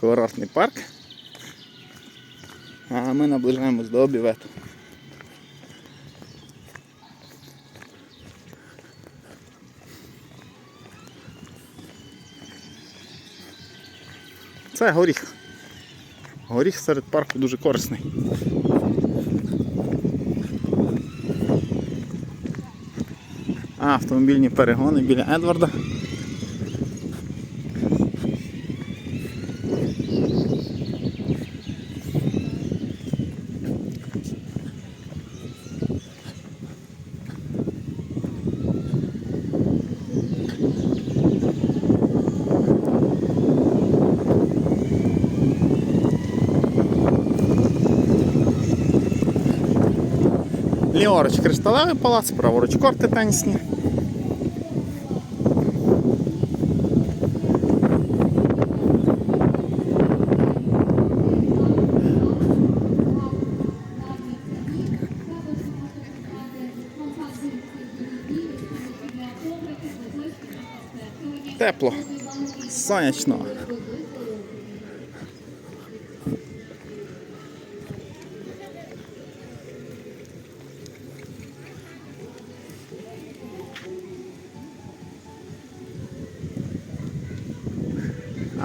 Курортний парк. А ми наближаємось до обівету. Це горіх. Горіх серед парку дуже корисний. А, автомобільні перегони біля Едварда. Ліворуч кришталевий палац, праворуч корти тенісні. Тепло, сонячно.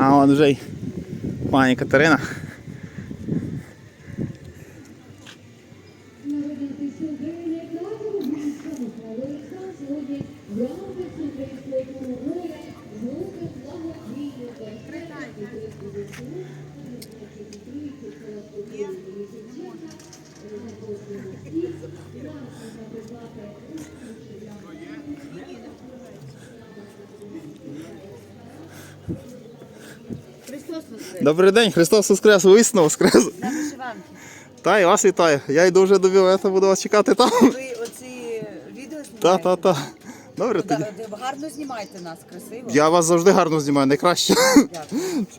А от вже й пані Катерина. Христос воскрес! Добрий день, Христос Воскрес, висно Воскрес. На вишиванки. Та і вас вітаю. Я йду вже до Віолета, буду вас чекати там. Ви оці відео знімаєте? Та, та, та. Добре тоді. Гарно знімайте нас, красиво. Я вас завжди гарно знімаю, найкраще. Дякую.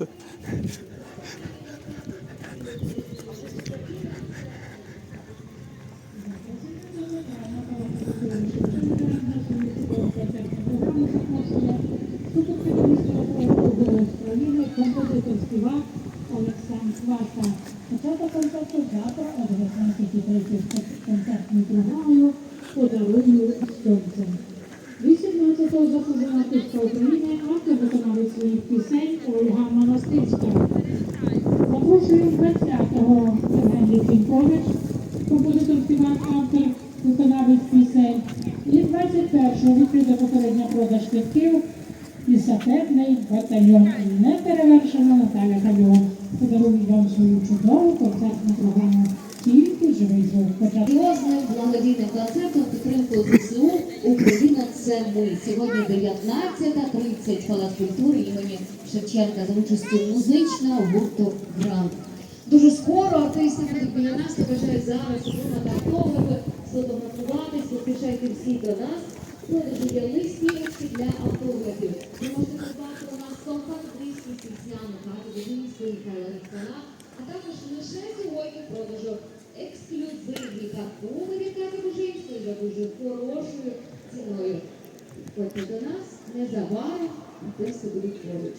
України композитор співак Олександр Свата. Початок концерту завтра о 19.30 концертною програмою «Подарую сонце». 18-го заслужена артистка України, автор виконавець своїх пісень Ольга Монастирська. Запрошую 20-го Євгеній Кінкович, композитор співак, автор виконавець пісень. І 21-го відкрита попередня продаж квитків і саперний батальйон. І неперевершена Наталя Кальон. Подарую вам свою чудову концертну програму. Тільки живий звук. Грандіозним благодійним концертом підтримку ЗСУ Україна це ми. Сьогодні 19.30 Палац культури імені Шевченка за участю музичного гурту Грант. Дуже скоро артисти будуть біля нас. Я бажаю зараз отримати автографи, сфотографуватись, поспішайте всі до нас. Продажу є листівочки для автографів. Придбати у нас компакт диски спеціально хати Дивінської Михайла а також лише сьогодні продажу ексклюзивні автомобілі Кати Бужинської за дуже хорошою ціною. Приходьте до нас незабаром, артисти будуть поруч.